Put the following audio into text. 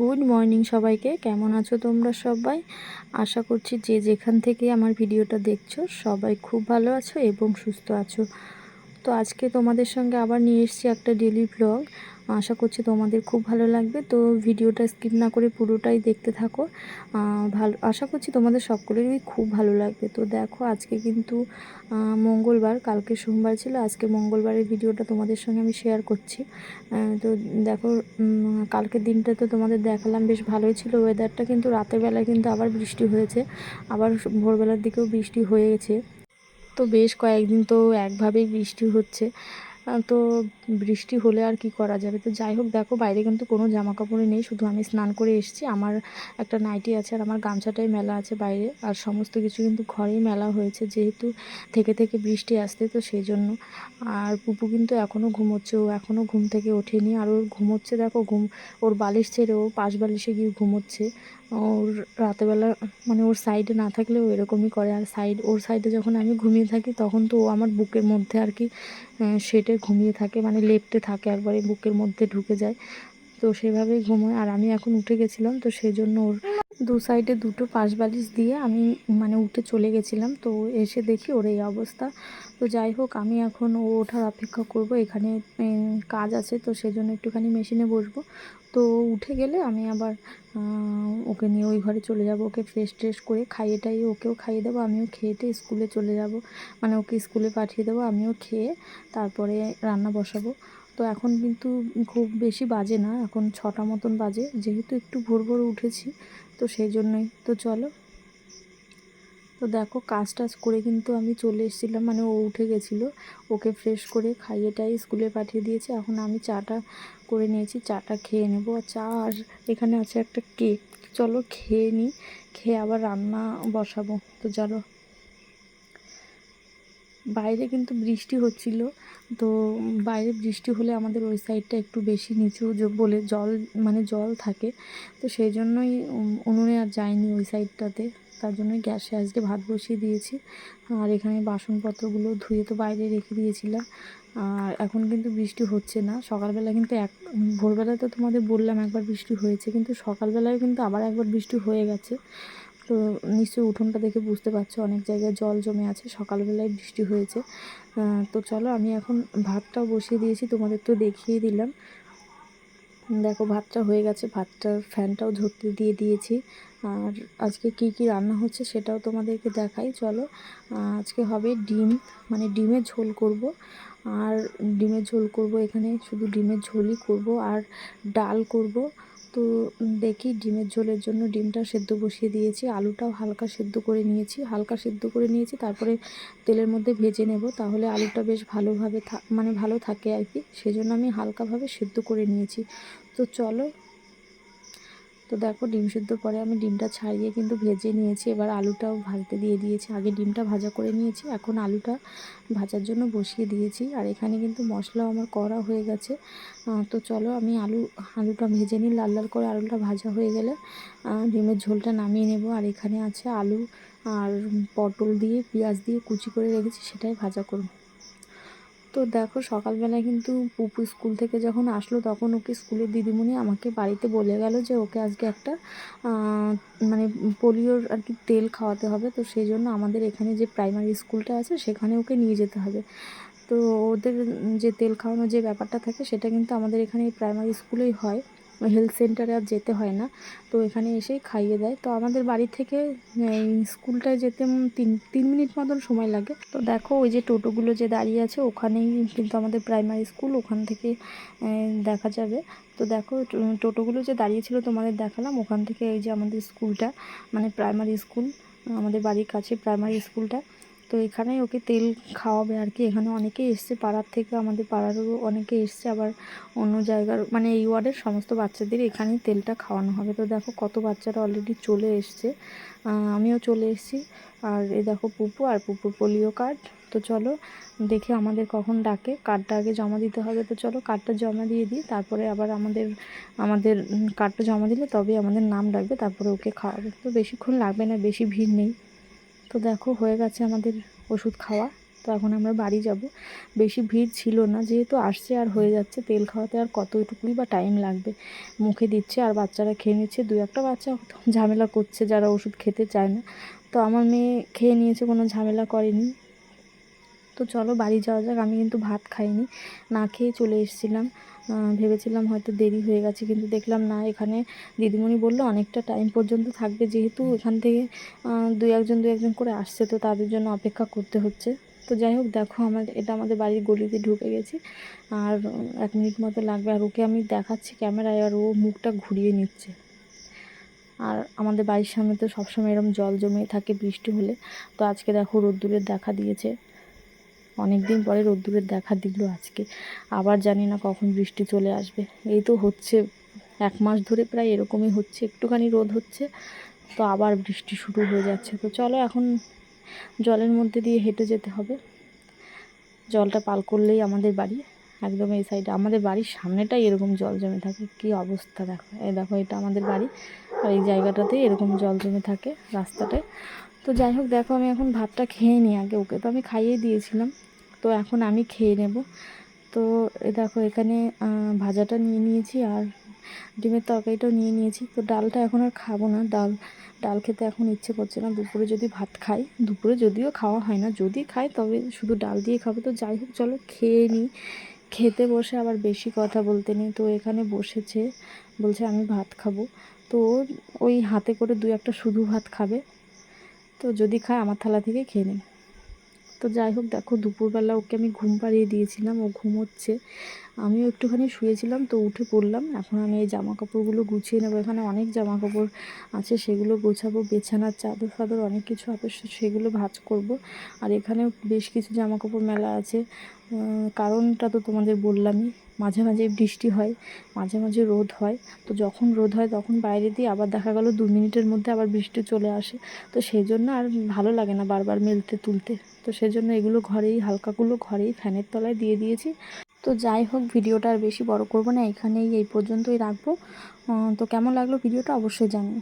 Good morning সবাইকে। কেমন আছো তোমরা সবাই? আশা করছি যে যেখান থেকে আমার ভিডিওটা দেখছ, সবাই খুব ভালো আছো এবং সুস্থ আছো। তো আজকে তোমাদের সঙ্গে আবার নিয়ে এসেছি একটা ডেলি ব্লগ আশা করছি তোমাদের খুব ভালো লাগবে। তো ভিডিওটা স্কিপ না করে পুরোটাই দেখতে থাকো। ভালো, আশা করছি তোমাদের সকলেরই খুব ভালো লাগবে। তো দেখো, আজকে কিন্তু মঙ্গলবার, কালকে সোমবার ছিল, আজকে মঙ্গলবারের ভিডিওটা তোমাদের সঙ্গে আমি শেয়ার করছি। তো দেখো কালকের দিনটা তো তোমাদের দেখালাম, বেশ ভালোই ছিল। ওয়েদারটা কিন্তু রাতের বেলায় কিন্তু আবার বৃষ্টি হয়েছে। আবার ভোরবেলার দিকেও বৃষ্টি হয়ে গেছে তো বেশ কয়েকদিন তো একভাবেই বৃষ্টি হচ্ছে। তো বৃষ্টি হলে আর কি করা যাবে? তো যাই হোক, দেখো বাইরে কিন্তু কোনো জামা কাপড়ই নেই। শুধু আমি স্নান করে এসেছি। আমার একটা নাইটি আছে আর আমার গামছাটাই মেলা আছে বাইরে। আর সমস্ত কিছু কিন্তু ঘরেই মেলা হয়েছে যেহেতু থেকে থেকে বৃষ্টি আসতে তো সেই জন্য। আর পুপু কিন্তু এখনও ঘুমোচ্ছে। ও এখনও ঘুম থেকে ওঠেনি। আর ওর ঘুমোচ্ছে, দেখো ঘুম, ওর বালিশ ছেড়ে ও পাশ বালিশে গিয়ে ঘুমোচ্ছে। ওর রাতেবেলা মানে ওর সাইডে না থাকলেও এরকমই করে। আর সাইড ওর সাইডে যখন আমি ঘুমিয়ে থাকি তখন তো ও আমার বুকের মধ্যে আর কি সেটে ঘুমিয়ে থাকে মানে লেপটে থাকে, একবারে বুকের মধ্যে ঢুকে যায়। তো সেভাবেই ঘুমোয়। আর আমি এখন উঠে গেছিলাম, তো সেই জন্য ওর দু সাইডে দুটো পাশ বালিশ দিয়ে আমি মানে উঠে চলে গেছিলাম। তো এসে দেখি ওর এই অবস্থা। তো যাই হোক, আমি এখন ও ওঠার অপেক্ষা করব। এখানে কাজ আছে, তো সেজন্য একটুখানি মেশিনে বসবো। তো উঠে গেলে আমি আবার ওকে নিয়ে ওই ঘরে চলে যাব। ওকে ফ্রেশ ট্রেশ করে খাইয়ে টাইয়ে ওকেও খাইয়ে দেবো। আমিও খেয়েটে স্কুলে চলে যাব। মানে ওকে স্কুলে পাঠিয়ে দেবো। আমিও খেয়ে তারপরে রান্না বসাবো। তো এখন কিন্তু খুব বেশি বাজে না, এখন ছটা মতন বাজে। যেহেতু একটু ভোর ভোর উঠেছি, তো সেই জন্যই তো চলো। তো দেখো কাজ টাজ করে কিন্তু আমি চলে এসেছিলাম মানে ও উঠে গেছিল, ওকে ফ্রেশ করে খাইয়ে টাই স্কুলে পাঠিয়ে দিয়েছে। এখন আমি চাটা করে নিয়েছি, চাটা খেয়ে নেব। আর চা আর এখানে আছে একটা কেক। চলো খেয়ে নিই খেয়ে আবার রান্না বসাবো। তো চলো। বাইরে কিন্তু বৃষ্টি হচ্ছিল। তো বাইরে বৃষ্টি হলে আমাদের ওই সাইডটা একটু বেশি নিচু বলে জল মানে জল থাকে। তো সেই জন্যই উনুনে আর যায়নি ওই সাইডটাতে তার জন্যই গ্যাসে আজকে ভাত বসিয়ে দিয়েছি। আর এখানে বাসনপত্রগুলো ধুয়ে তো বাইরে রেখে দিয়েছিলাম। আর এখন কিন্তু বৃষ্টি হচ্ছে না। সকালবেলা কিন্তু এক ভোরবেলায় তো তোমাদের বললাম একবার বৃষ্টি হয়েছে, কিন্তু সকালবেলায় কিন্তু আবার একবার বৃষ্টি হয়ে গেছে। তো নিশ্চয়ই উঠোনটা দেখে বুঝতে পারছ, অনেক জায়গায় জল জমে আছে, সকালবেলায় বৃষ্টি হয়েছে। তো চলো, আমি এখন ভাতটাও বসিয়ে দিয়েছি, তোমাদের তো দেখিয়ে দিলাম। দেখো, ভাতটা হয়ে গেছে, ভাতটার ফ্যানটাও ধরতে দিয়ে দিয়েছি। আর আজকে কি কি রান্না হচ্ছে সেটাও তোমাদেরকে দেখাই, চলো। আজকে হবে ডিম মানে ডিমের ঝোল করব। আর ডিমের ঝোল করব এখানে, শুধু ডিমের ঝোলই করব, আর ডাল করব। তো দেখি ডিমের ঝোলের জন্য ডিমটা সেদ্ধ বসিয়ে দিয়েছি, আলুটাও হালকা সেদ্ধ করে নিয়েছি। হালকা সেদ্ধ করে নিয়েছি, তারপরে তেলের মধ্যে ভেজে নেব, তাহলে আলুটা বেশ ভালোভাবে মানে ভালো থাকে আর কি। সেজন্য আমি হালকাভাবে সেদ্ধ করে নিয়েছি। তো চলো তো দেখো ডিম সেদ্ধ পরে আমি ডিমটা ছাড়িয়ে কিন্তু ভেজে নিয়েছি। এবার আলুটাও ভাজতে দিয়ে দিয়েছি। আগে ডিমটা ভাজা করে নিয়েছি, এখন আলুটা ভাজার জন্য বসিয়ে দিয়েছি। আর এখানে কিন্তু মশলাও আমার করা হয়ে গেছে। তো চলো আমি আলু, আলুটা ভেজে নিই, লাল লাল করে আলুটা ভাজা হয়ে গেলে ডিমের ঝোলটা নামিয়ে নেব। আর এখানে আছে আলু আর পটল দিয়ে, পেঁয়াজ দিয়ে কুচি করে রেখেছি, সেটাই ভাজা করব। তো দেখো সকালবেলা কিন্তু পুপু স্কুল থেকে যখন আসলো তখন ওকে স্কুলের দিদিমণি আমাকে বাড়িতে বলে গেল যে ওকে আজকে একটা মানে পোলিওর আর কি তেল খাওয়াতে হবে। তো সেই জন্য আমাদের এখানে যে প্রাইমারি স্কুলটা আছে সেখানে ওকে নিয়ে যেতে হবে। তো ওদের যে তেল খাওয়ানোর যে ব্যাপারটা থাকে সেটা কিন্তু আমাদের এখানে প্রাইমারি স্কুলেই হয়। হেলথ সেন্টারে আর যেতে হয় না। তো এখানে এসেই খাইয়ে দেয়। তো আমাদের বাড়ি থেকে স্কুলটায় যেতে তিন তিন মিনিট মতন সময় লাগে। তো দেখো, ওই যে টোটোগুলো যে দাঁড়িয়ে আছে, ওখানেই কিন্তু আমাদের প্রাইমারি স্কুল ওখান থেকে দেখা যাবে। তো দেখো টোটোগুলো যে দাঁড়িয়ে ছিল তোমাদের দেখালাম। ওখান থেকে এই যে আমাদের স্কুলটা মানে প্রাইমারি স্কুল আমাদের বাড়ির কাছে প্রাইমারি স্কুলটা তো এখানেই ওকে তেল খাওয়াবে আর কি। এখানে অনেকেই এসছে পাড়ার থেকে, আমাদের পাড়ারও অনেকে এসছে। আবার অন্য জায়গার মানে এই ওয়ার্ডের সমস্ত বাচ্চাদের এখানেই তেলটা খাওয়ানো হবে। তো দেখো কত বাচ্চারা অলরেডি চলে এসছে। আমিও চলে এসেছি। আর এ দেখো পুপু আর পুপুর পোলিও কার্ড। তো চলো দেখে আমাদের কখন ডাকে। কার্ডটা আগে জমা দিতে হবে। তো চলো কার্ডটা জমা দিয়ে দিই। তারপরে আবার আমাদের আমাদের কার্ডটা জমা দিলে তবে আমাদের নাম ডাকবে। তারপরে ওকে খাওয়াবে। তো বেশিক্ষণ লাগবে না, বেশি ভিড় নেই। তো দেখো, হয়ে গেছে আমাদের ওষুধ খাওয়া। তো এখন আমরা বাড়ি যাব। বেশি ভিড় ছিল না, যেহেতু আসছে আর হয়ে যাচ্ছে, তেল খাওয়াতে আর কতটুকুই বা টাইম লাগবে। মুখে দিচ্ছে আর বাচ্চারা খেয়ে নিচ্ছে। দু একটা বাচ্চা ঝামেলা করছে, যারা ওষুধ খেতে চায় না। তো আমার মেয়ে খেয়ে নিয়েছে, কোনো ঝামেলা করেনি। তো চলো বাড়ি যাওয়া যাক। আমি কিন্তু ভাত খাইনি, না খেয়ে চলে এসেছিলাম। ভেবেছিলাম হয়তো দেরি হয়ে গেছে, কিন্তু দেখলাম না, এখানে দিদিমণি বলল অনেকটা টাইম পর্যন্ত থাকবে, যেহেতু এখান থেকে দু একজন দু একজন করে আসছে, তো তাদের জন্য অপেক্ষা করতে হচ্ছে। তো যাই হোক, দেখো আমার, এটা আমাদের বাড়ির গলিতে ঢুকে গেছি। আর এক মিনিট মতো লাগবে, আর ওকে আমি দেখাচ্ছি ক্যামেরায়, আর ও মুখটা ঘুরিয়ে নিচ্ছে। আর আমাদের বাড়ির সামনে তো সবসময় এরকম জল জমে থাকে বৃষ্টি হলে। তো আজকে দেখো রোদ্দুরের দেখা দিয়েছে। অনেক দিন পরে রোদ্দুরের দেখা দিল আজকে। আবার জানি না কখন বৃষ্টি চলে আসবে। এই তো হচ্ছে, এক মাস ধরে প্রায় এরকমই হচ্ছে, একটুখানি রোদ হচ্ছে, তো আবার বৃষ্টি শুরু হয়ে যাচ্ছে। তো চলো এখন জলের মধ্যে দিয়ে হেঁটে যেতে হবে। জলটা পাল করলেই আমাদের বাড়ি। একদম এই সাইডে আমাদের বাড়ির সামনেটাই এরকম জল জমে থাকে। কি অবস্থা দেখো। এই দেখো, এটা আমাদের বাড়ি। আর এই জায়গাটাতে এরকম জল জমে থাকে রাস্তাটায়। তো যাই হোক, দেখো আমি এখন ভাতটা খেয়ে নিই আগে ওকে। তো আমি খাইয়ে দিয়েছিলাম। তো এখন আমি খেয়ে নেব। তো দেখো এখানে ভাজাটা নিয়ে নিয়েছি আর ডিমের তরকারিটাও নিয়ে নিয়েছি। তো ডালটা এখন আর খাব না। ডাল ডাল খেতে এখন ইচ্ছে করছে না। দুপুরে যদি ভাত খাই, দুপুরে যদিও খাওয়া হয় না, যদি খাই তবে শুধু ডাল দিয়ে খাব। তো যাই হোক, চলো খেয়ে নিই। খেতে বসে আবার বেশি কথা বলতে নেই। তো এখানে বসেছে, বলছে আমি ভাত খাব। তো ওই হাতে করে দু একটা শুধু ভাত খাবে। তো যদি খায় আমার থালা থেকে খেয়ে নেবে। তো যাই হোক দেখো দুপুরবেলা ওকে আমি ঘুম পাড়িয়ে দিয়েছিলাম ও ঘুমোচ্ছে। আমিও একটুখানি শুয়েছিলাম তো উঠে পড়লাম। এখন আমি এই জামা কাপড়গুলো গুছিয়ে নেব। এখানে অনেক জামা কাপড় আছে, সেগুলো গোছাবো। বিছানার চাদর ফাদর অনেক কিছু আছে, সেগুলো ভাঁজ করব। আর এখানেও বেশ কিছু জামা কাপড় মেলা আছে। কারণটা তো তোমাদের বললামই, মাঝে মাঝে বৃষ্টি হয়, মাঝে মাঝে রোদ হয়। তো যখন রোদ হয় তখন বাইরে দিই আবার দেখা গেল দু মিনিটের মধ্যে আবার বৃষ্টি চলে আসে। তো সেই জন্য আর ভালো লাগে না বারবার মেলতে তুলতে। তো সেজন্য এগুলো ঘরেই, হালকাগুলো ঘরেই ফ্যানের তলায় দিয়ে দিয়েছি। তো যাই হোক, ভিডিওটা আর বেশি বড় করব না, এখানেই এই পর্যন্তই রাখব। তো কেমন লাগল ভিডিওটা? অবশ্যই জানিও।